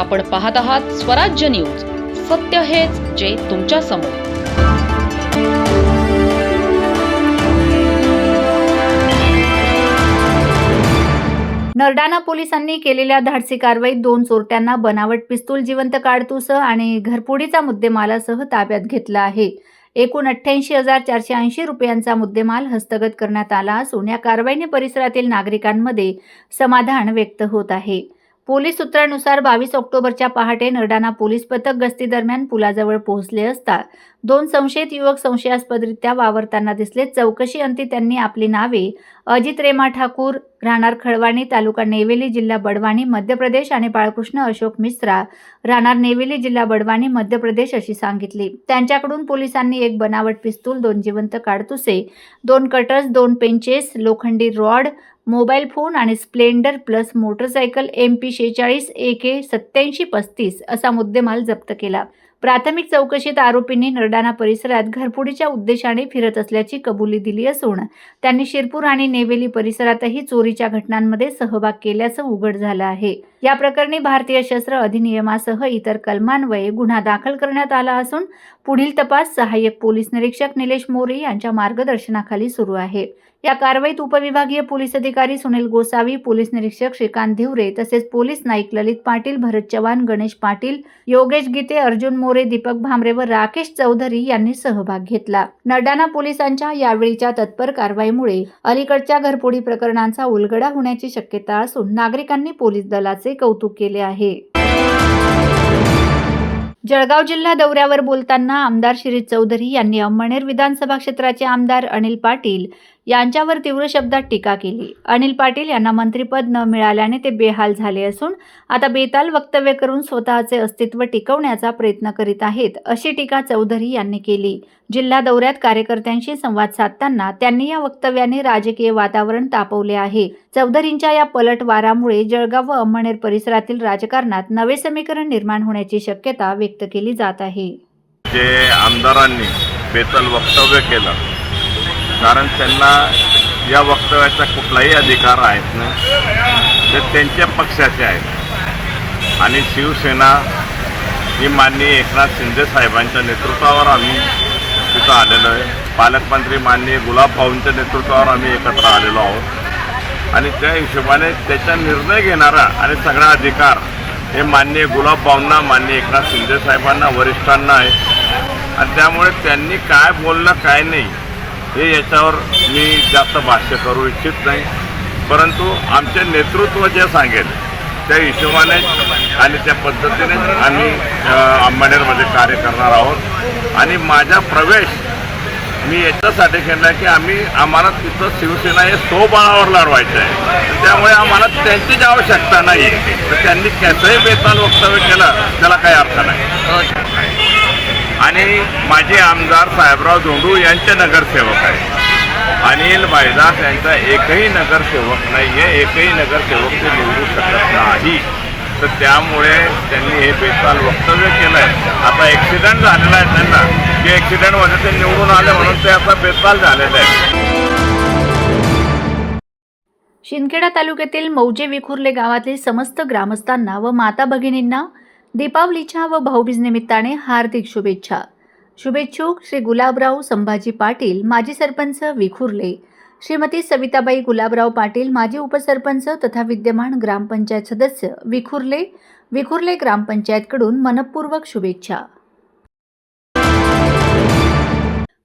आपण पाहत आहात स्वराज्य न्यूज. सत्य हेच जे तुमच्यासमोर. नरडाणा पोलिसांनी केलेल्या धाडसी कारवाईत दोन चोरट्यांना बनावट पिस्तूल जिवंत काडतूस आणि घरपुडीचा मुद्देमालासह ताब्यात घेतला आहे. एकूण अठ्ठ्याऐंशी हजार चारशे ऐंशी रुपयांचा मुद्देमाल हस्तगत करण्यात आला असून या कारवाईने परिसरातील नागरिकांमध्ये समाधान व्यक्त होत आहे. पोलीस सूत्रानुसार बावीस ऑक्टोबरच्या पहाटे नरडाणा पोलीस पथक गस्तीदरम्यान पुलाजवळ पोहोचले असता दोन संशयित युवक संशयास्पदरित्या वावरताना दिसले. चौकशी अंती त्यांनी आपली नावे अजित रेमा ठाकूर राहणार खळवाणी तालुका नेवेली जिल्हा बडवाणी मध्य प्रदेश आणि बाळकृष्ण अशोक मिश्रा राहणार नेवेली जिल्हा बडवाणी मध्य प्रदेश अशी सांगितली. त्यांच्याकडून पोलिसांनी एक बनावट पिस्तूल दोन जिवंत काडतुसे दोन कटर्स दोन पेंचेस लोखंडी रॉड मोबाईल फोन आणि Splendor plus motorcycle M P शेचाळीस A K सत्याऐंशी पस्तीस असा मुद्देमाल जप्त केला. प्राथमिक चौकशीत आरोपींनी नरडाणा परिसरात घरफोडीच्या उद्देशाने फिरत असल्याची कबुली दिली असून त्यांनी शिरपूर आणि नेवेली परिसरातही चोरीच्या घटनांमध्ये सहभाग केल्याचं उघड झालं आहे. या प्रकरणी भारतीय शस्त्र अधिनियमासह इतर कलमान्वये गुन्हा दाखल करण्यात आला असून पुढील तपास सहाय्यक पोलीस निरीक्षक निलेश मोरे यांच्या मार्गदर्शनाखाली सुरू आहे. या कारवाईत उपविभागीय पोलीस अधिकारी सुनील गोसावी पोलीस निरीक्षक श्रीकांत धिवरे तसेच पोलीस नाईक ललित पाटील भरत चव्हाण गणेश पाटील योगेश गीते अर्जुन मोरे दीपक भामरे व राकेश चौधरी यांनी सहभाग घेतला. नडाना पोलिसांच्या यावेळीच्या तत्पर कारवाईमुळे अलीकडच्या घरपोडी प्रकरणांचा उलगडा होण्याची शक्यता असून नागरिकांनी पोलीस दलाचे कौतुक केले आहे. जळगाव जिल्हा दौऱ्यावर बोलताना आमदार शिरीष चौधरी यांनी अंमळनेर विधानसभा क्षेत्राचे आमदार अनिल पाटील यांच्यावर तीव्र शब्दात टीका केली. अनिल पाटील यांना मंत्रिपद न मिळाल्याने ते बेहाल झाले असून आता बेताल वक्तव्य करून स्वतःचे अस्तित्व टिकवण्याचा प्रयत्न करीत आहेत अशी टीका चौधरी यांनी केली. जिल्हा दौऱ्यात कार्यकर्त्यांशी संवाद साधताना त्यांनी या वक्तव्याने राजकीय वातावरण तापवले आहे. चौधरींच्या या पलटवारामुळे जळगाव व अंमळनेर परिसरातील राजकारणात नवे समीकरण निर्माण होण्याची शक्यता व्यक्त केली जात आहे. जे आमदारांनी बेतल वक्तव्य केलं कारण त्यांना या वक्तव्याचा कुठलाही अधिकार आहेत ना ते त्यांच्या पक्षाचे आहेत. आणि शिवसेना ही माननीय एकनाथ शिंदे साहेबांच्या नेतृत्वावर आम्ही तिथं आलेलो आहे. पालकमंत्री माननीय गुलाबभाऊंच्या नेतृत्वावर आम्ही एकत्र आलेलो आहोत. आणि त्या हिशोबाने त्याचा निर्णय घेणारा आणि सगळा अधिकार हे माननीय गुलाबभाऊंना मान्य माननीय एकनाथ शिंदे साहेबांना वरिष्ठांना आहे. आणि त्यामुळे त्यांनी काय बोललं काय नाही हे याच्यावर मी जास्त भाष्य करू इच्छित नाही. परंतु आमचे नेतृत्व जे सांगेल त्या हिशोबाने आणि त्या पद्धतीने आम्ही अंबानेरमध्ये कार्य करणार आहोत. आणि माझा प्रवेश मी याच्यासाठी केला की आम्ही आम्हाला तिथं शिवसेना हे स्वबळावर लढवायचं आहे. त्यामुळे आम्हाला त्यांचीच आवश्यकता नाही. तर त्यांनी कसंही बेताल वक्तव्य केलं त्याला काही अर्थ नाही. आणि माझे आमदार साहेबराव धोंडू यांचे नगरसेवक आहे अनिल भाईदास यांचा एकही नगरसेवक नाही आहे एकही नगरसेवक ते निवडू शकत नाही. तर त्यामुळे त्यांनी हे बेताल वक्तव्य केलं आहे आता ॲक्सिडेंट झालेला आहे त्यांना. की ॲक्सिडेंटमध्ये ते निवडून आले म्हणून ते आता बेताल झालेलं आहे शिंदखेडा तालुक्यातील मौजे विखुर्ले गावातील समस्त ग्रामस्थांना व माता भगिनींना दीपावलीच्या व भाऊबीज निमित्ताने हार्दिक शुभेच्छा. शुभेच्छुक श्री गुलाबराव संभाजी पाटील माजी सरपंच विखुर्ले श्रीमती सविताबाई गुलाबराव पाटील माजी उपसरपंच तथा विद्यमान ग्रामपंचायत सदस्य विखुर्ले विखुर्ले ग्रामपंचायतकडून मनपूर्वक शुभेच्छा.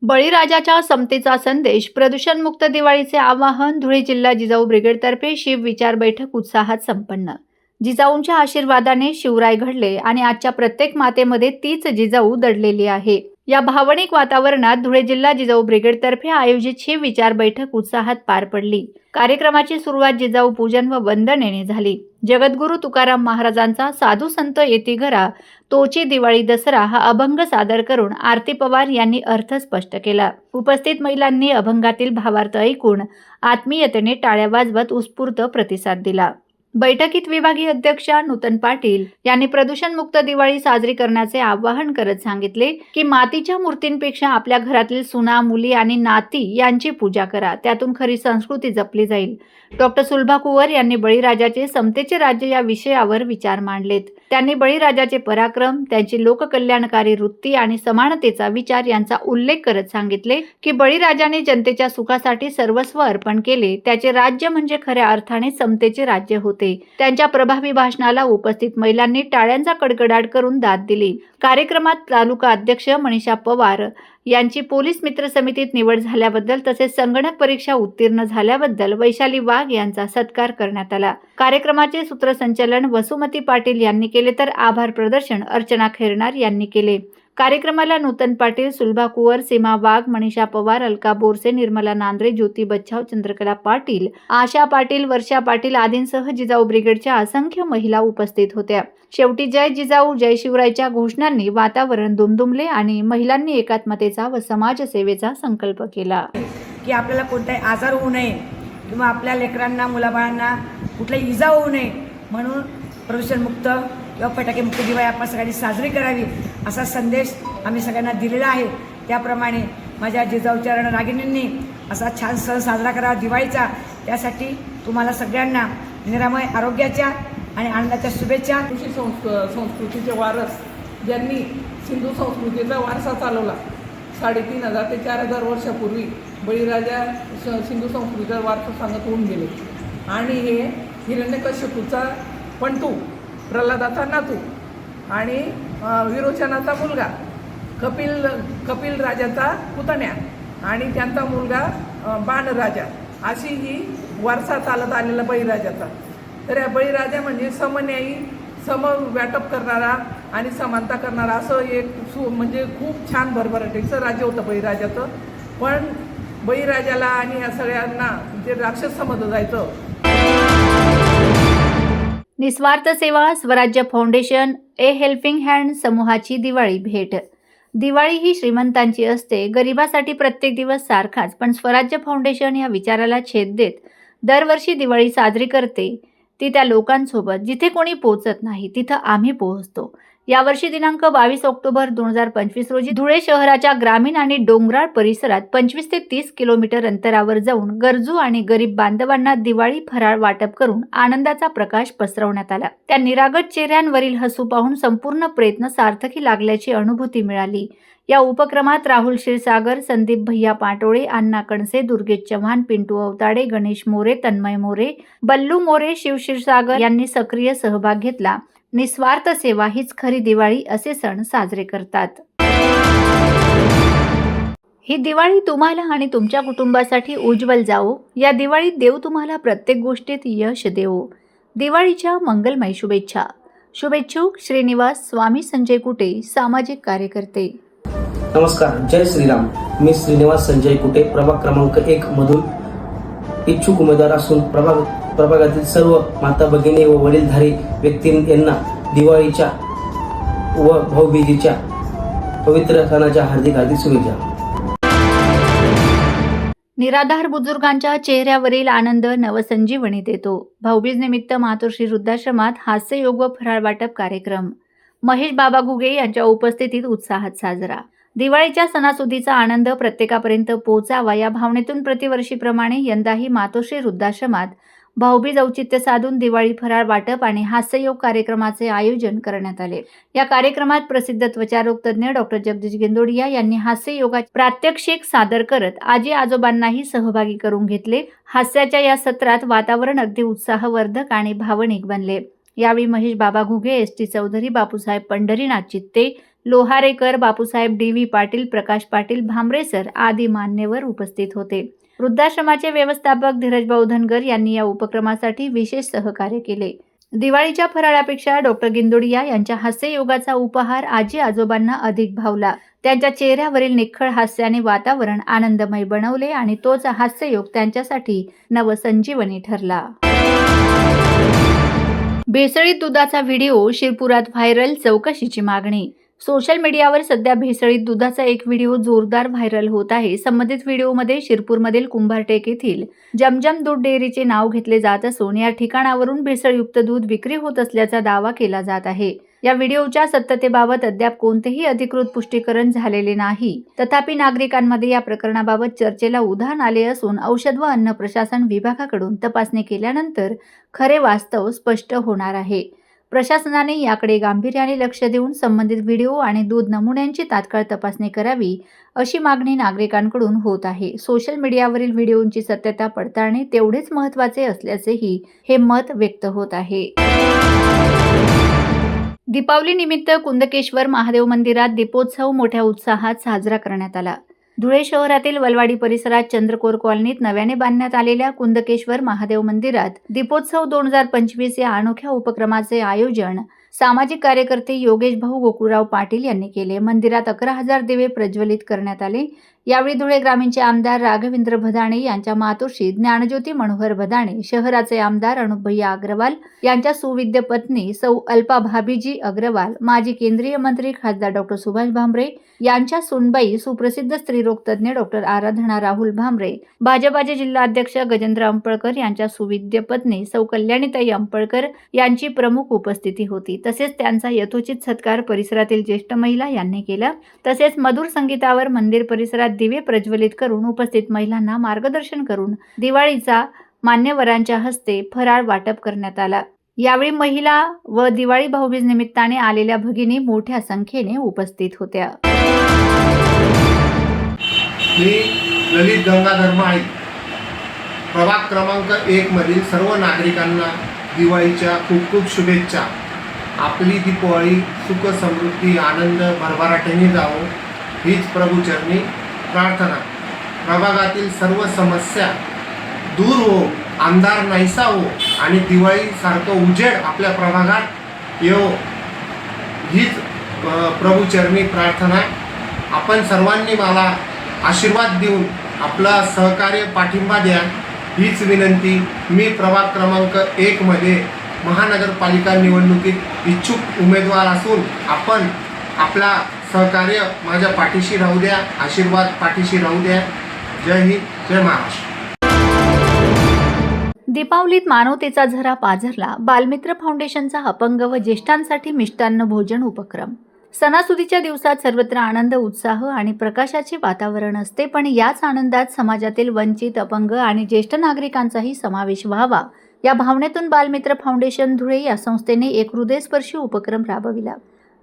बळीराजाच्या समतेचा संदेश प्रदूषणमुक्त दिवाळीचे आवाहन धुळे जिल्हा जिजाऊ ब्रिगेडतर्फे शिव विचार बैठक उत्साहात संपन्न जिजाऊंच्या आशीर्वादाने शिवराय घडले आणि आजच्या प्रत्येक मातेमध्ये तीच जिजाऊ दडलेली आहे. या भावनिक वातावरणात धुळे जिल्हा जिजाऊ ब्रिगेडतर्फे आयोजित ही विचार बैठक उत्साहात पार पडली. कार्यक्रमाची सुरुवात जिजाऊ पूजन व वंदनेने झाली. जगद्गुरू तुकाराम महाराजांचा साधू संत येती घरा तोची दिवाळी दसरा हा अभंग सादर करून आरती पवार यांनी अर्थ स्पष्ट केला. उपस्थित महिलांनी अभंगातील भावार्थ ऐकून आत्मीयतेने टाळ्या वाजवत उत्स्फूर्त प्रतिसाद दिला. बैठकीत विभागीय अध्यक्षा नूतन पाटील यांनी प्रदूषणमुक्त दिवाळी साजरी करण्याचे आवाहन करत सांगितले की मातीच्या मूर्तींपेक्षा आपल्या घरातील सुना मुली आणि नाती यांची पूजा करा. त्यातून खरी संस्कृती जपली जाईल. डॉक्टर सुलभा कुवर यांनी बळीराजाचे समतेचे राज्य या विषयावर विचार मांडलेत. त्यांनी बळीराजाचे पराक्रम त्यांची लोककल्याणकारी वृत्ती आणि समानतेचा विचार यांचा उल्लेख करत सांगितले की बळीराजाने जनतेच्या सुखासाठी सर्वस्व अर्पण केले. त्याचे राज्य म्हणजे खऱ्या अर्थाने समतेचे राज्य होते. त्यांच्या प्रभावी भाषणाला उपस्थित महिलांनी टाळ्यांचा कडकडाट करून दाद दिली. कार्यक्रमात तालुका अध्यक्ष मनीषा पवार यांची पोलीस मित्र समितीत निवड झाल्याबद्दल तसेच संगणक परीक्षा उत्तीर्ण झाल्याबद्दल वैशाली वाघ यांचा सत्कार करण्यात आला. कार्यक्रमाचे सूत्रसंचालन वसुमती पाटील यांनी केले तर आभार प्रदर्शन अर्चना खैरनार यांनी केले. कार्यक्रमाला नूतन पाटील सुलभा कुवर सीमा वाघ मनीषा पवार अलका बोरसे निर्मला नांद्रे ज्योती बच्छाव चंद्रकला पाटील आशा पाटील वर्षा पाटील आदींसह जिजाऊ ब्रिगेडच्या असंख्य महिला उपस्थित होत्या. शेवटी जय जिजाऊ जय शिवरायच्या घोषणांनी वातावरण दुमदुमले आणि महिलांनी एकात्मतेचा व समाजसेवेचा संकल्प केला. की आपल्याला कोणताही आजार होऊ नये किंवा आपल्या लेकरांना मुलाबाळांना कुठलाही इजा होऊ नये म्हणून प्रदूषणमुक्त किंवा फटाकेमुक्त दिवाळी आपण सगळ्यांनी साजरी करावी असा संदेश आम्ही सगळ्यांना दिलेला आहे. त्याप्रमाणे माझ्या जिजाऊच्या रागिणींनी असा छान सण साजरा करावा दिवाळीचा. त्यासाठी तुम्हाला सगळ्यांना निरामय आरोग्याच्या आणि आनंदाच्या शुभेच्छा. कृषी संस्क संस्कृतीचे वारस. ज्यांनी सिंधू संस्कृतीचा वारसा चालवला. साडेतीन हजार ते चार हजार वर्षापूर्वी बळीराजा स- सिंधू संस्कृतीचा वारसा सांगत होऊन गेले. आणि हे हिरण्यकश्यपूचा पंटू प्रल्हादाचा नातू आणि विरोचनाचा मुलगा कपिल कपिल राजाचा पुतण्या आणि त्यांचा मुलगा बाणराजा अशी ही वारसा चालत आलेला बळीराजाचा. तर या बळीराजा म्हणजे समन्यायी सम वाटप करणारा आणि समानता करणारा असं एक सु म्हणजे खूप छान भरभराटीचं राज्य होतं बळीराजाचं. पण बळीराजाला आणि या सगळ्यांना जे राक्षस समजलं जायचं निस्वार्थ सेवा Swarajya foundation a helping hand समूहाची दिवाळी भेट. दिवाळी ही श्रीमंतांची असते गरिबासाठी प्रत्येक दिवस सारखाच पण स्वराज्य फाउंडेशन या विचाराला छेद देत दरवर्षी दिवाळी साजरी करते ती त्या लोकांसोबत जिथे कोणी पोहोचत नाही तिथं आम्ही पोहोचतो. यावर्षी दिनांक बावीस ऑक्टोबर दोन हजार पंचवीस रोजी धुळे शहराच्या ग्रामीण आणि डोंगराळ परिसरात पंचवीस ते तीस किलोमीटर अंतरावर जाऊन गरजू आणि गरीब बांधवांना दिवाळी फराळ वाटप करून आनंदाचा प्रकाश पसरवण्यात आला. त्या निरागत चेहऱ्यांवरील हसू पाहून संपूर्ण प्रयत्न सार्थकी लागल्याची अनुभूती मिळाली. या उपक्रमात राहुल क्षीरसागर संदीप भैया पाटोळे अण्णा कणसे दुर्गेश चव्हाण पिंटू अवताडे गणेश मोरे तन्मय मोरे बल्लू मोरे शिव क्षीरसागर यांनी सक्रिय सहभाग घेतला. निस्वार्थ सेवा हीच खरी दिवाळी असे सण साजरे करतात. ही दिवाळी तुम्हाला आणि तुमच्या कुटुंबासाठी उज्ज्वल जावो. या दिवाळीत देव तुम्हाला प्रत्येक गोष्टीत यश देवो. दिवाळीच्या मंगलमय शुभेच्छा. शुभेच्छुक श्रीनिवास स्वामी संजय कुटे सामाजिक कार्यकर्ते. नमस्कार जय श्रीराम. मी श्रीनिवास संजय कुटे प्रभाग क्रमांक एक मधून इच्छुक उमेदवार असून प्रभाग प्रभागातील सर्व माता भगिनी व वडीलधारी व्यक्ती यांना दिवाळीच्या व भाऊबीजीच्या पवित्र सणाच्या हार्दिक हार्दिक शुभेच्छा. निराधार बुजुर्गांच्या चेहऱ्यावरील आनंद नवसंजीवनी देतो. भाऊबीज निमित्त मातोश्री वृद्धाश्रमात हास्ययोग व फराळ वाटप कार्यक्रम. महेश बाबा घुगे यांच्या उपस्थितीत उत्साहात साजरा. दिवाळीच्या सणासुदीचा आनंद प्रत्येकापर्यंत पोहोचावा या भावनेतून प्रतिवर्षीप्रमाणे यंदाही मातोश्री वृद्धाश्रमात भाऊबीज औचित्य साधून दिवाळी फराळ वाटप आणि हास्ययोग कार्यक्रमाचे आयोजन करण्यात आले. या कार्यक्रमात प्रसिद्ध त्वचारोग तज्ज्ञ डॉक्टर जगदीश गेंदोडिया यांनी हास्ययोगा प्रात्यक्षिक सादर करत आजी आजोबांनाही सहभागी करून घेतले. हास्याच्या या सत्रात वातावरण अगदी उत्साहवर्धक आणि भावनिक बनले. यावेळी Mahesh Baba Ghuge S T Chaudhari Bapusaheb Pandharinath Chitte Loharekar Bapusaheb D V Patil Prakash Patil भांबरेसर आदी मान्यवर उपस्थित होते. वृद्धाश्रमाचे व्यवस्थापक धीरजभाऊ धनगर यांनी या उपक्रमासाठी विशेष सहकार्य केले. दिवाळीच्या फराळापेक्षा डॉक्टर गिंदुडिया यांच्या हास्ययोगाचा उपहार आजी आजोबांना अधिक भावला. त्यांच्या चेहऱ्यावरील निखळ हास्याने वातावरण आनंदमय बनवले आणि तोच हास्ययोग त्यांच्यासाठी नवसंजीवनी ठरला. भेसळीत दुधाचा व्हिडिओ शिरपुरात व्हायरल चौकशीची मागणी सोशल मीडियावर सध्या भेसळीत दुधाचा एक व्हिडिओ जोरदार व्हायरल होत आहे. संबंधित व्हिडिओमध्ये शिरपूरमधील कुंभारटेक येथील जमजम दूध डेअरीचे नाव घेतले जात असून या ठिकाणावरून भेसळयुक्त दूध विक्री होत असल्याचा दावा केला जात आहे. या व्हिडिओच्या सत्यतेबाबत अद्याप कोणतेही अधिकृत पुष्टीकरण झालेले नाही. तथापि नागरिकांमध्ये या प्रकरणाबाबत चर्चेला उधाण आले असून औषध व अन्न प्रशासन विभागाकडून तपासणी केल्यानंतर खरे वास्तव स्पष्ट होणार आहे. प्रशासनाने याकडे गांभीर्याने लक्ष देऊन संबंधित व्हिडिओ आणि दूध नमुन्यांची तात्काळ तपासणी करावी अशी मागणी नागरिकांकडून होत आहे. सोशल मीडियावरील व्हिडिओंची सत्यता पडताळणे तेवढेच महत्त्वाचे असल्याचेही हे मत व्यक्त होत आहे. दीपावली निमित्त कुंदकेश्वर महादेव मंदिरात दीपोत्सव मोठ्या उत्साहात साजरा करण्यात आला. धुळे शहरातील वलवाडी परिसरात चंद्रकोर कॉलनीत नव्याने बांधण्यात आलेल्या कुंदकेश्वर महादेव मंदिरात दीपोत्सव दोन हजार पंचवीस या अनोख्या उपक्रमाचे आयोजन सामाजिक कार्यकर्ते योगेश भाऊ गोकुळराव पाटील यांनी केले. मंदिरात अकरा हजार दिवे प्रज्वलित करण्यात आले. यावेळी धुळे ग्रामीणचे आमदार राघवेंद्र भदाणे यांच्या मातोश्री ज्ञानज्योती मनोहर भदाणे शहराचे आमदार अनुपभैया अग्रवाल यांच्या सुविद्य पत्नी सौ अल्पा भाभीजी अग्रवाल माजी केंद्रीय मंत्री खासदार डॉक्टर सुभाष भामरे यांच्या सुनबाई सुप्रसिद्ध स्त्रीरोग तज्ज्ञ डॉक्टर आराधना राहुल भामरे भाजपाचे जिल्हाध्यक्ष गजेंद्र अंपळकर यांच्या सुविद्य पत्नी सौ कल्याणीताई अंपळकर यांची प्रमुख उपस्थिती होती. तसेच त्यांचा यथोचित सत्कार परिसरातील ज्येष्ठ महिला यांनी केला. तसेच मधुर संगीतावर मंदिर परिसरात दिवे प्रज्वलित करून उपस्थित महिलांना मार्गदर्शन करून दिवाळीचा मान्यवरांच्या हस्ते फराळ वाटप करण्यात आला. यावेळी महिला व दिवाळी भाऊबीज निमित्ताने आलेल्या भगिनी मोठ्या संख्येने उपस्थित होत्या. मी ललित गंगाधर्म आहे प्रभाग क्रमांक एक मधील सर्व नागरिकांना दिवाळीच्या खूप खूप शुभेच्छा. आपली दीपावळी सुख समृद्धी आनंद भरभराटीने जावो हीच प्रभूचरणी प्रार्थना. प्रभागातील सर्व समस्या दूर हो आमदार नाहीसा हो आणि दिवाळीसारखं उजेड आपल्या प्रभागात येवो. हीच प्रभूचरणी प्रार्थना. आपण सर्वांनी मला आशीर्वाद देऊन आपला सहकार्य पाठिंबा द्या हीच विनंती मी प्रभाग क्रमांक एकमध्ये महानगरपालिका निवडणुकीत इच्छुक उमेदवार असून आपण आपला सहकार्य माझ्या पाठीशी राहू द्या आशीर्वाद पाठीशी राहू द्या. जय हिंद जय महाराष्ट्र. दीपावलीत मानवतेचा झरा पाझरला बालमित्र फाउंडेशनचा अपंग व ज्येष्ठांसाठी मिष्टान्न भोजन उपक्रम. सणासुदीच्या दिवसात सर्वत्र आनंद उत्साह आणि प्रकाशाचे वातावरण असते पण याच आनंदात समाजातील वंचित अपंग आणि ज्येष्ठ नागरिकांचाही समावेश व्हावा. या भावनेतून बालमित्र फाउंडेशन धुळे या संस्थेने एक हृदयस्पर्शी उपक्रम राबविला.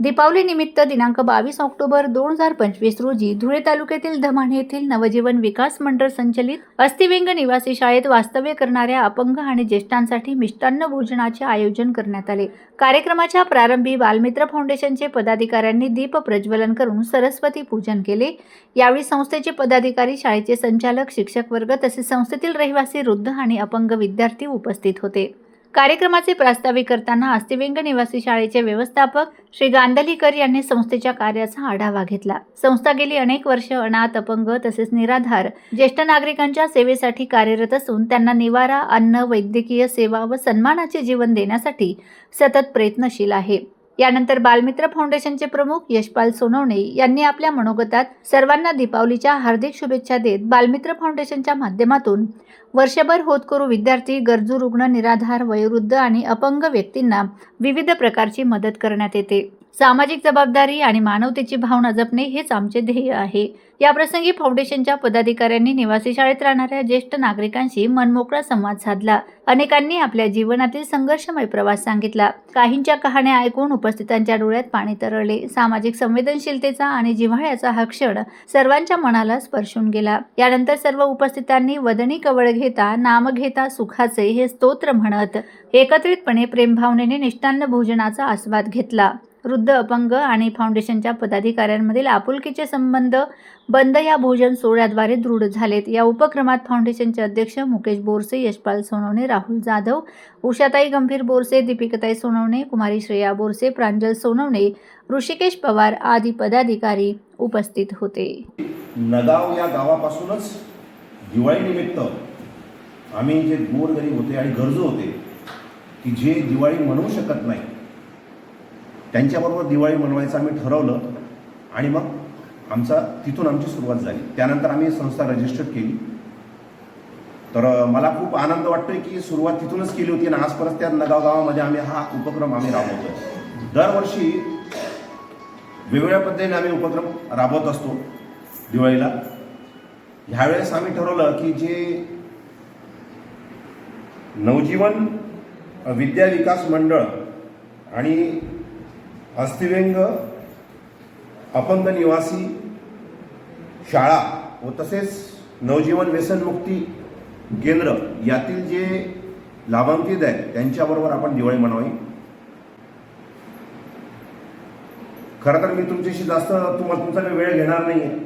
दीपावली निमित्त दिनांक बावीस ऑक्टोबर दोन हजार पंचवीस रोजी धुळे तालुक्यातील धमाण येथील नवजीवन विकास मंडळ संचलित अस्थिविंग निवासी शाळेत वास्तव्य करणाऱ्या अपंग आणि ज्येष्ठांसाठी मिष्टान्न भोजनाचे आयोजन करण्यात आले. कार्यक्रमाच्या प्रारंभी बालमित्र फाउंडेशनचे पदाधिकाऱ्यांनी दीप प्रज्वलन करून सरस्वती पूजन केले. यावेळी संस्थेचे पदाधिकारी शाळेचे संचालक शिक्षक वर्ग तसेच संस्थेतील रहिवासी वृद्ध आणि अपंग विद्यार्थी उपस्थित होते. कार्यक्रमाचे प्रास्ताविक करताना अस्थिविंग निवासी शाळेचे व्यवस्थापक श्री गांधलीकर यांनी संस्थेच्या कार्याचा आढावा घेतला. संस्था गेली अनेक वर्ष अनाथ अपंग तसेच निराधार. ज्येष्ठ नागरिकांच्या सेवेसाठी कार्यरत असून त्यांना निवारा अन्न वैद्यकीय सेवा व सन्मानाचे जीवन देण्यासाठी सतत प्रयत्नशील आहे. यानंतर बालमित्र फाउंडेशनचे प्रमुख यशपाल सोनवणे यांनी आपल्या मनोगतात सर्वांना दीपावलीच्या हार्दिक शुभेच्छा देत बालमित्र फाउंडेशनच्या माध्यमातून वर्षभर होतकरू विद्यार्थी गरजू रुग्ण निराधार वयोवृद्ध आणि अपंग व्यक्तींना विविध प्रकारची मदत करण्यात येते. सामाजिक जबाबदारी आणि मानवतेची भावना जपणे हेच आमचे ध्येय आहे. याप्रसंगी फाउंडेशनच्या पदाधिकाऱ्यांनी निवासी शाळेत राहणाऱ्या ज्येष्ठ नागरिकांशी मनमोकळा संवाद साधला. अनेकांनी आपल्या जीवनातील संघर्षमय प्रवास सांगितला. काहींच्या कहाण्या ऐकून उपस्थितांच्या डोळ्यात पाणी तरळले. सामाजिक संवेदनशीलतेचा आणि जिव्हाळ्याचा हा क्षण सर्वांच्या मनाला स्पर्शून गेला. यानंतर सर्व उपस्थितांनी वदनी कवळ घेता नाम घेता सुखाचे हे स्तोत्र म्हणत एकत्रितपणे प्रेमभावनेने निष्ठान्न भोजनाचा आस्वाद घेतला. वृद्ध अपंग आणि फाउंडेशनच्या पदाधिकाऱ्यांमधील आपुलकीचे संबंध बंद या भोजन सोहळ्याद्वारे दृढ झालेत. या उपक्रमात फाउंडेशनचे अध्यक्ष मुकेश बोरसे यशपाल सोनवणे राहुल जाधव उषाताई गंभीर बोरसे दीपिकाताई सोनवणे कुमारी श्रेया बोरसे प्रांजल सोनवणे ऋषिकेश पवार आदी पदाधिकारी उपस्थित होते. नगाव या गावापासूनच दिवाळीनिमित्त आम्ही जे गोरगरीब होते आणि गरजू होते की जे दिवाळी म्हणू शकत नाही त्यांच्याबरोबर दिवाळी मनवायचं आम्ही ठरवलं आणि मग आमचा तिथून आमची सुरुवात झाली. त्यानंतर आम्ही संस्था रजिस्टर केली. तर मला खूप आनंद वाटतोय की सुरुवात तिथूनच केली होती आणि आज परत त्या नगाव गावामध्ये आम्ही हा उपक्रम आम्ही राबवतोय. दरवर्षी वेगवेगळ्या पद्धतीने आम्ही उपक्रम राबवत असतो दिवाळीला. ह्यावेळेस आम्ही ठरवलं की जे नवजीवन विद्या विकास मंडळ आणि अस्थिव्यंग अपंग निवासी शाळा व तसेच नवजीवन व्यसनमुक्ती केंद्र यातील जे लाभांकित आहेत त्यांच्याबरोबर आपण दिवाळी मनवावी खरं तर मी तुमच्याशी जास्त तुम्हाला तुमचा काही वेळ घेणार नाही आहे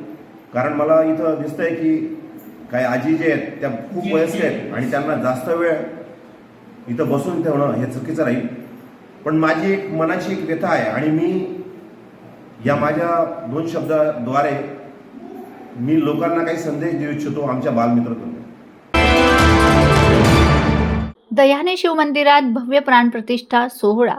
कारण मला इथं दिसतंय की काही आजी जे आहेत त्या खूप वयस्क आहेत आणि त्यांना जास्त वेळ इथं बसून ठेवणं हे चुकीचं राहील. पण माझी एक मनाची एक व्यथा आहे आणि मी या माझ्या दोन शब्दाद्वारे मी लोकांना काही संदेश देऊ इच्छितो आमच्या बालमित्रातून दह्याने शिवमंदिरात भव्य प्राणप्रतिष्ठा सोहळा.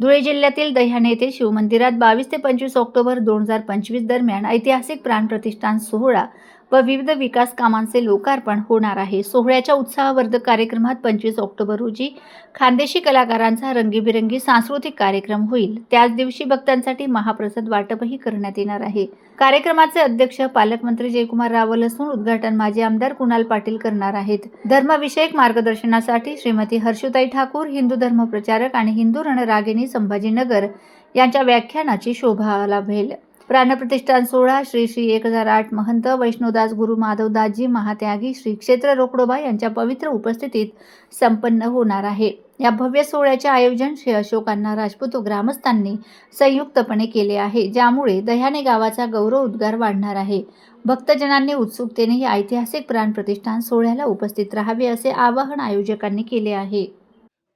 धुळे जिल्ह्यातील दह्याने येथील शिवमंदिरात बावीस ते पंचवीस ऑक्टोबर दोन हजार पंचवीस दरम्यान ऐतिहासिक प्राणप्रतिष्ठान सोहळा. व विविध विकास कामांचे लोकार्पण होणार आहे. सोहळ्याच्या उत्साहवर्धक कार्यक्रमात पंचवीस ऑक्टोबर रोजी खानदेशी कलाकारांचा रंगीबिरंगी सांस्कृतिक कार्यक्रम होईल. त्याच दिवशी भक्तांसाठी महाप्रसाद वाटपही करण्यात येणार आहे. कार्यक्रमाचे अध्यक्ष पालकमंत्री जयकुमार रावल असून उद्घाटन माजी आमदार कुणाल पाटील करणार आहेत. धर्मविषयक मार्गदर्शनासाठी श्रीमती हर्षुताई ठाकूर हिंदू धर्म प्रचारक आणि हिंदू रणरागिणी संभाजीनगर यांच्या व्याख्यानाची शोभा लाभेल. प्राणप्रतिष्ठान सोहळा श्री श्री एक हजार आठ महंत वैष्णोदास गुरु माधवदासजी महात्यागी श्री क्षेत्र रोकडोबा यांच्या पवित्र उपस्थितीत संपन्न होणार आहे. या भव्य सोहळ्याचे आयोजन श्री अशोकांना राजपूत ग्रामस्थांनी संयुक्तपणे केले आहे ज्यामुळे दह्याने गावाचा गौरव उद्गार वाढणार आहे. भक्तजनांनी उत्सुकतेने या ऐतिहासिक प्राणप्रतिष्ठान सोहळ्याला उपस्थित राहावे असे आवाहन आयोजकांनी केले आहे.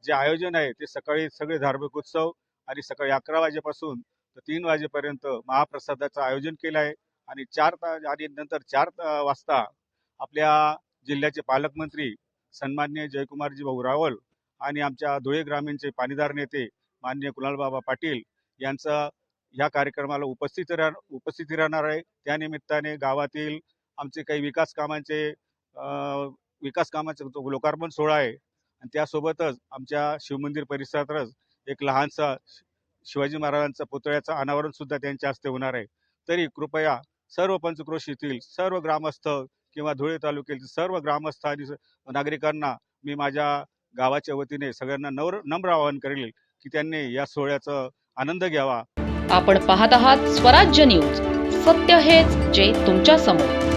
जे आयोजन आहे ते सकाळी सगळे धार्मिक उत्सव आणि सकाळी अकरा वाजेपासून तर तीन वाजेपर्यंत महाप्रसादाचं आयोजन केलं आहे. आणि चार ता आणि नंतर चार वाजता आपल्या जिल्ह्याचे पालकमंत्री सन्मान्य जयकुमारजी भाऊ रावल आणि आमच्या धुळे ग्रामीणचे पाणीदार नेते मान्य कुणालबाबा पाटील यांचं या कार्यक्रमाला उपस्थित राह उपस्थिती राहणार आहे. त्यानिमित्ताने गावातील आमचे काही विकास कामांचे विकास कामाचे तो लोकार्पण सोहळा आहे. आणि त्यासोबतच आमच्या शिवमंदिर परिसरातच एक लहानसा शिवाजी महाराजांचा पुतळ्याचं अनावरण सुद्धा त्यांच्या हस्ते होणार आहे. तरी कृपया सर्व पंचक्रोशीतील सर्व ग्रामस्थ किंवा धुळे तालुक्यातील सर्व ग्रामस्थ आणि नागरिकांना मी माझ्या गावाच्या वतीने सगळ्यांना नवर नम्र आवाहन करेल की त्यांनी या सोहळ्याचा आनंद घ्यावा. आपण पाहत आहात स्वराज्य न्यूज. सत्य हेच जे तुमच्यासमोर.